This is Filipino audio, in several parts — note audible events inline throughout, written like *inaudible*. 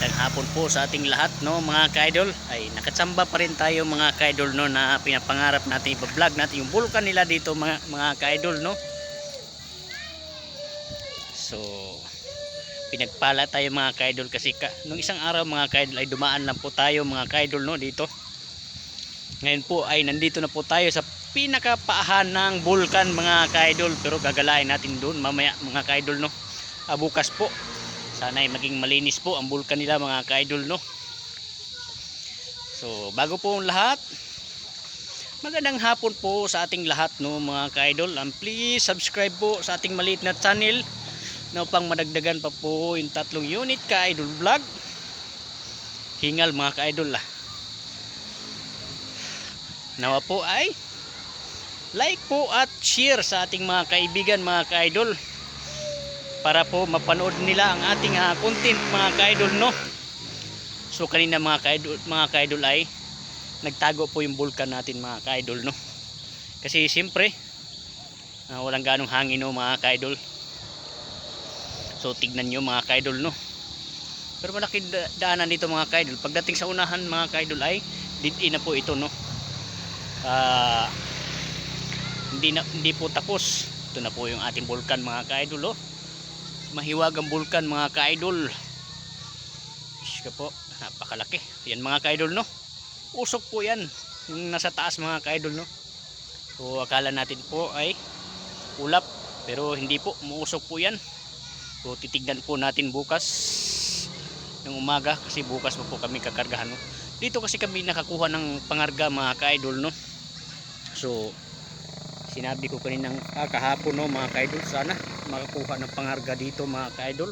Magandang hapon po sa ating lahat no mga kaidol. Ay nakatsamba pa rin tayo mga kaidol no na pinapangarap natin i-vlog natin yung vulkan nila dito mga, mga kaidol no. So pinagpala tayo mga kaidol kasi ka, nung isang araw mga kaidol ay dumaan lang po tayo mga kaidol no dito. Ngayon po ay nandito na po tayo sa pinakapaahan ng vulkan mga kaidol pero gagalain natin doon mamaya mga kaidol no. Ah, bukas po sana ay maging malinis po ang bulkan nila mga ka-idol no? So bago po ang lahat magandang hapon po sa ating lahat no mga ka-idol. And please subscribe po sa ating maliit na channel na upang madagdagan pa po yung tatlong unit ka-idol vlog. Hingal mga ka-idol ah. Nawa po ay like po at share sa ating mga kaibigan mga ka-idol para po mapanood nila ang ating uh, content mga ka-idol no? So kanina mga ka-idol, mga ka-idol ay nagtago po yung vulkan natin mga ka-idol no? Kasi siyempre uh, walang ganong hangin no mga ka-idol. So tignan nyo mga ka-idol no? Pero malaki da- daanan dito mga ka-idol. Pagdating sa unahan mga ka-idol ay did na po ito no? Ah, hindi na hindi po tapos. Ito na po yung ating vulkan mga ka-idol oh mahiwagang bulkan mga ka-idol. Ko po napakalaki. Yan mga ka-idol no? Usok po yan yung nasa taas mga ka-idol no? So akala natin po ay ulap pero hindi po muusok po yan. So titignan po natin bukas ng umaga kasi bukas pa po kami kakargahan no? Dito kasi kami nakakuha ng pangarga mga ka-idol no? So sinabi ko kaninang ah, kahapon no mga kaidol sana makakuha ng pangarga dito mga kaidol.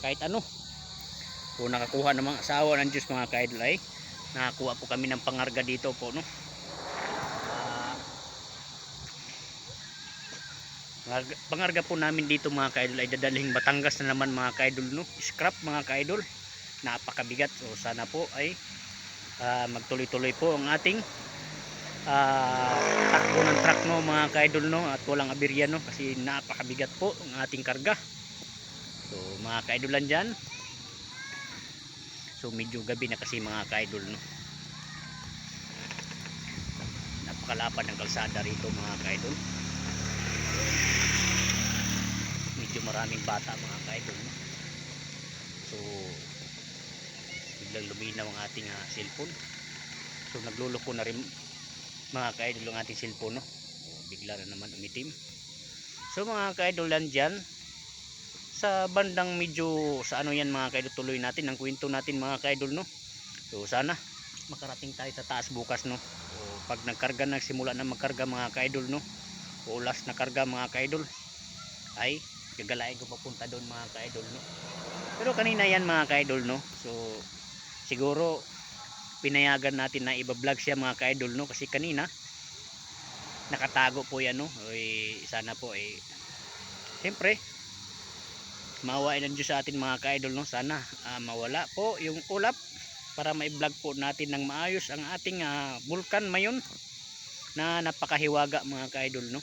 Kahit ano. Kung nakakuha ng mga asawa ng Diyos mga kaidol ay nakakuha po kami ng pangarga dito po no. Ah, pangarga, po namin dito mga kaidol ay dadalhin Batangas na naman mga kaidol no. Scrap mga kaidol. Napakabigat. So sana po ay ah, magtuloy-tuloy po ang ating ah, takbo ng truck no mga kaidol no at walang aberya no kasi napakabigat po ang ating karga. So mga kaidolan dyan. So medyo gabi na kasi mga kaidol no. Napakalapad ng kalsada rito mga kaidol. Medyo maraming bata mga kaidol no. So biglang luminaw ang ating ah, cellphone. So nagluloko na rin mga ka-idol ang ating cellphone no? O, bigla na naman umitim. So mga ka-idol yan dyan sa bandang medyo sa ano yan mga ka-idol tuloy natin ang kwento natin mga ka-idol no? So sana makarating tayo sa taas bukas no? O, pag nagkarga nagsimula na magkarga mga ka-idol no? O last na karga mga ka-idol ay gagalain ko papunta doon mga ka-idol no? Pero kanina yan mga ka-idol no? So siguro pinayagan natin na iba-vlog siya mga ka-idol no? Kasi kanina nakatago po yan no? Oy, sana po eh siyempre mawain ng Diyos sa atin mga ka-idol no? Sana ah, mawala po yung ulap para mai-vlog po natin ng maayos ang ating ah, vulkan mayon na napakahiwaga mga ka-idol no?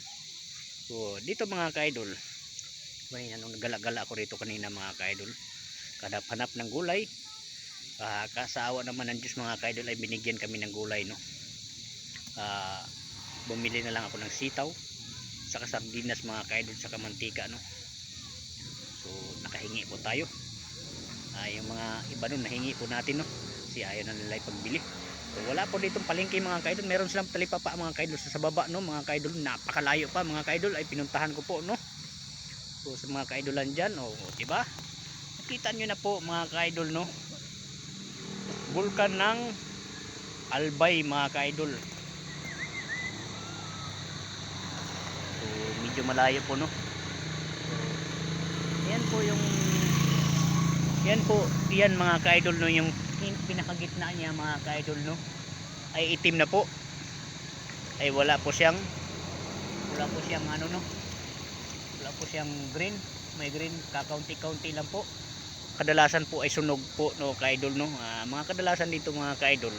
So dito mga ka-idol kanina nung nagala-gala ako rito kanina mga ka-idol. Kadap-hanap ng gulay uh, kasawa naman ng Diyos mga kaidol ay binigyan kami ng gulay no? Ah, bumili na lang ako ng sitaw saka sardinas mga kaidol saka mantika no? So nakahingi po tayo. Ah, yung mga iba nun nahingi po natin no? Kasi ayaw na nila pagbili so wala po ditong palengke mga kaidol. Meron silang talipapa mga kaidol sa baba no? Mga kaidol napakalayo pa mga kaidol. Ay pinuntahan ko po no? So sa mga kaidolan dyan o oh, diba? Nakita nyo na po mga kaidol no vulkan ng Albay mga ka-idol. So medyo malayo po no? So, yan po yung yan po yan mga ka-idol no yung pin- pinakagitna niya mga ka-idol no? Ay itim na po. Ay wala po siyang wala po siyang ano no? Wala po siyang green. May green kakaunti-kaunti lang po kadalasan po ay sunog po no ka-idol no Ah, mga kadalasan dito mga ka-idol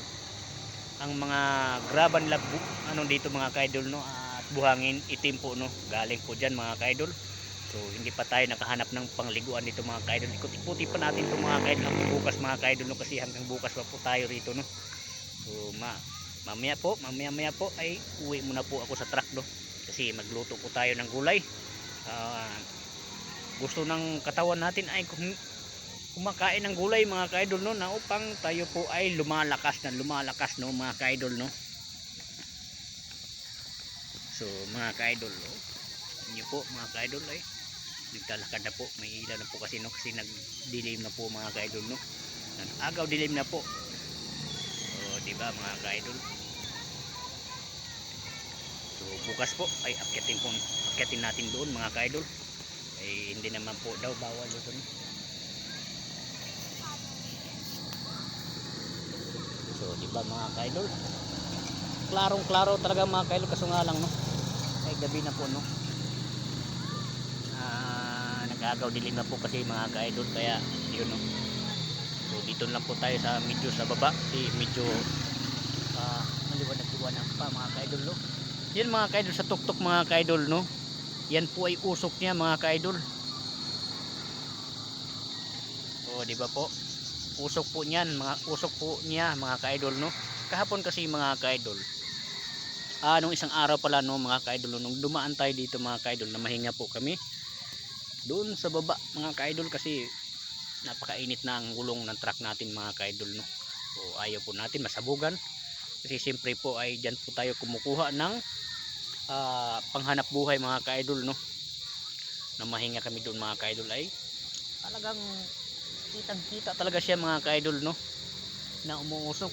ang mga graba nila bu- ano dito mga ka-idol no at buhangin itim po no galing po diyan mga ka-idol So hindi pa tayo nakahanap ng pangliguan dito mga kaidol. Ikot-ikuti pa natin itong mga kaidol hanggang bukas mga kaidol no? kasi hanggang bukas pa po tayo rito no. So ma mamaya po, mamaya maya po ay uwi muna po ako sa truck no. Kasi magluto po tayo ng gulay. Ah, gusto ng katawan natin ay kumakain ng gulay mga kaidol no na upang tayo po ay lumalakas na lumalakas no mga kaidol no. So mga kaidol no. Inyo po mga kaidol ay naglalakad na po. May ilaw na po kasi no kasi nagdilim na po mga kaidol no. Agaw dilim na po. O di ba mga kaidol? So bukas po ay akyatin po akyatin natin doon mga kaidol. Ay hindi naman po daw bawal doon so di ba mga kaidol klarong klaro talaga mga kaidol kaso nga lang no ay gabi na po no Ah, nag-agaw dilim na po kasi mga ka-idol kaya yun no. So dito lang po tayo sa medyo sa baba, si medyo ah maliwanag-liwanag pa mga ka-idol no. Yan mga ka-idol sa tuktok mga ka-idol no. Yan po ay usok niya mga ka-idol. O di ba po? Usok po niyan, mga usok po niya mga ka-idol no. Kahapon kasi mga ka-idol. Ah, nung isang araw pala no mga ka-idol nung dumaan tayo dito mga ka-idol na mahinga po kami doon sa baba mga ka-idol kasi napakainit na ang gulong ng truck natin mga ka-idol no so ayaw po natin masabugan kasi siyempre po ay dyan po tayo kumukuha ng ah, panghanap buhay mga ka-idol no na mahinga kami doon mga ka-idol ay talagang kitang kita talaga siya mga ka-idol no? Na umuusok.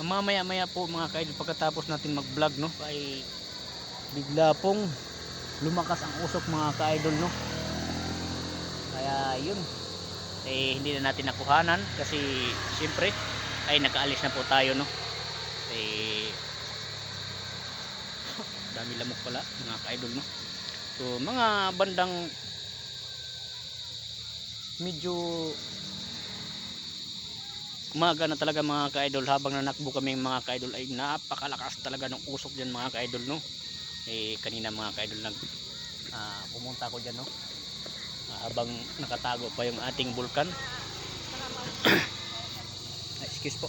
Mamaya maya po mga ka-idol pagkatapos natin mag vlog no? Ay bigla pong lumakas ang usok mga ka-idol no? Kaya yun. Eh hindi na natin nakuhanan kasi siyempre ay nakaalis na po tayo no? Eh *laughs* dami lamok pala mga ka-idol no? So mga bandang medyo umaga na talaga mga ka-idol. Habang nanakbo kami mga ka-idol ay napakalakas talaga ng usok dyan mga ka-idol no? Eh kanina mga ka-idol nag ah, pumunta ko dyan no? Ah, habang nakatago pa yung ating bulkan *coughs* Ah, excuse po.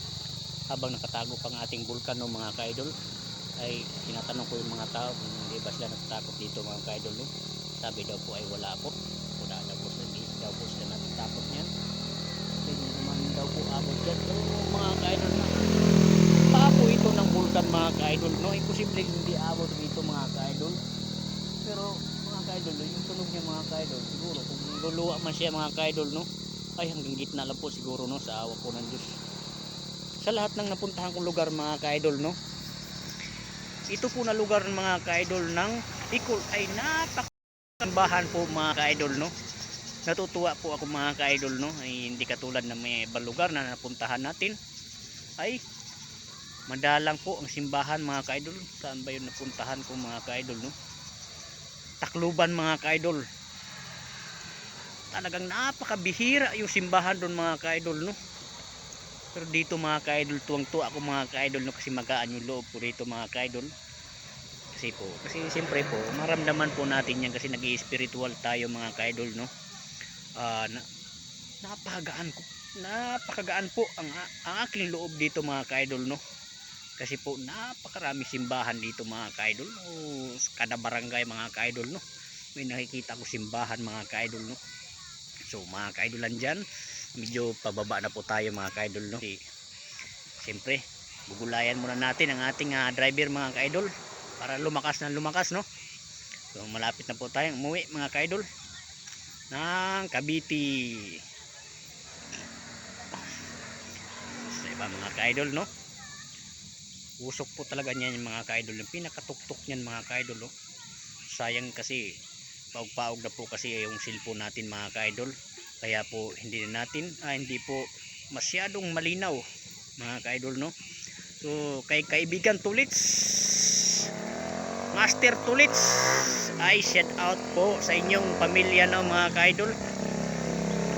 Habang nakatago pa ang ating bulkan no mga ka-idol ay tinatanong ko yung mga tao kung hindi ba sila natatakot dito mga ka-idol no? sabi daw po ay wala po sila hindi daw po sila natatakot niyan hindi naman daw po abot dyan pero mga ka-idol na papo ito ng bulkan mga ka-idol. No imposible hindi abot dito mga ka-idol. Pero mga ka-idol yung tunog niya mga ka-idol siguro kung luluwa man siya mga ka-idol no ay hanggang gitna lang po siguro no sa awa po ng Diyos. Sa lahat ng napuntahan kong lugar mga ka-idol no ito po na lugar mga ka-idol ng Bicol. Ay napakasambahan po mga ka-idol no. Natutuwa po ako mga ka-idol no. Ay hindi katulad ng may ibang lugar na napuntahan natin. Ay madalang po ang simbahan mga ka-idol. Saan ba yun napuntahan ko mga ka-idol no? Tacloban mga ka-idol. Talagang napakabihira yung simbahan doon mga ka-idol no? Pero dito mga ka-idol tuwang tuwa ako mga ka-idol no? Kasi magaan yung loob ko rito mga ka-idol. Kasi po kasi siyempre po maramdaman po natin yan kasi nag spiritual tayo mga ka-idol no? Ah, na, napakagaan ko napakagaan po ang, ang aking loob dito mga ka-idol no kasi po napakarami simbahan dito mga ka-idol no? kada barangay mga ka-idol no? May nakikita ko simbahan mga ka-idol no? So mga ka-idolan dyan medyo pababa na po tayo mga ka-idol no? Siyempre gugulayan muna natin ang ating ah, driver mga ka-idol para lumakas na lumakas no? So malapit na po tayong umuwi mga ka-idol ng Cavite. Sa iba mga ka-idol no usok po talaga niyan mga ka-idol. Yung pinakatuktok niyan mga ka-idol oh. sayang kasi paug-paug na po kasi yung cellphone natin mga ka-idol. Kaya po hindi na natin ah, hindi po masyadong malinaw mga ka-idol no? So kay kaibigan Tulits Master Tulits ay shout out po sa inyong pamilya no mga ka-idol.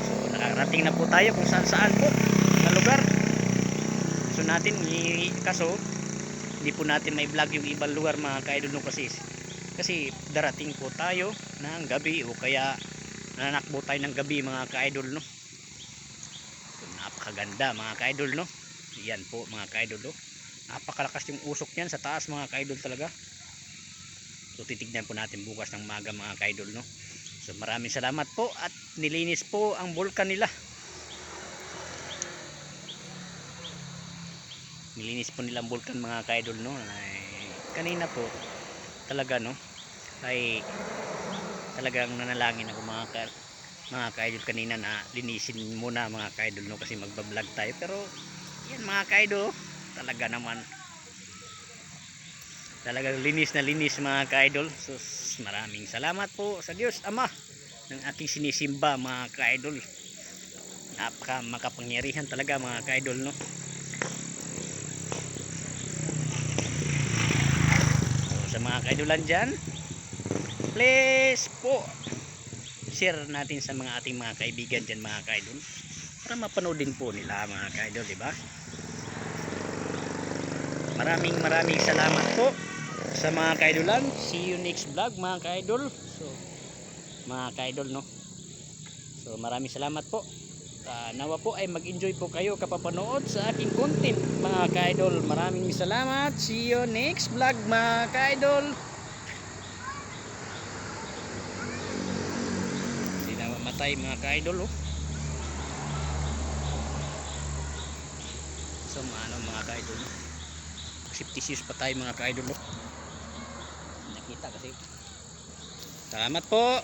So nakarating na po tayo kung saan saan po na lugar. So natin kaso hindi po natin may vlog yung ibang lugar mga ka-idol no kasi kasi darating po tayo ng gabi o kaya nanakbo tayo ng gabi mga ka-idol no? Napakaganda mga ka-idol no? Yan po mga ka-idol no? Napakalakas yung usok niyan sa taas mga ka-idol talaga. So titignan po natin bukas ng maga mga ka-idol no? So maraming salamat po at nilinis po ang bulkan nila nilinis po nilang bulkan mga ka-idol no? Ay, kanina po talaga no? Ay talagang nanalangin ako mga ka, mga ka-idol kanina na linisin muna mga ka-idol no? Kasi magbablog tayo. Pero yan mga ka-idol talaga naman. Talagang linis na linis mga ka-idol. So maraming salamat po sa Diyos Ama ng aking sinisimba mga ka-idol. Napaka makapangyarihan talaga mga ka-idol no So, sa mga kaidolan dyan, please po, share natin sa mga ating mga kaibigan dyan mga kaidol. Para mapanood din po nila mga kaidol, di ba? Maraming maraming salamat po sa mga kaidolan. See you next vlog mga kaidol. So, mga kaidol no. So, maraming salamat po. Ah, nawa po ay mag-enjoy po kayo kapapanood sa aking content mga ka-idol. Maraming salamat. See you next vlog mga ka-idol. Hindi na mamatay mga ka-idol oh. So ano mga ka-idol. Safety shoes pa tayo mga ka-idol oh. Nakita kasi. Salamat po.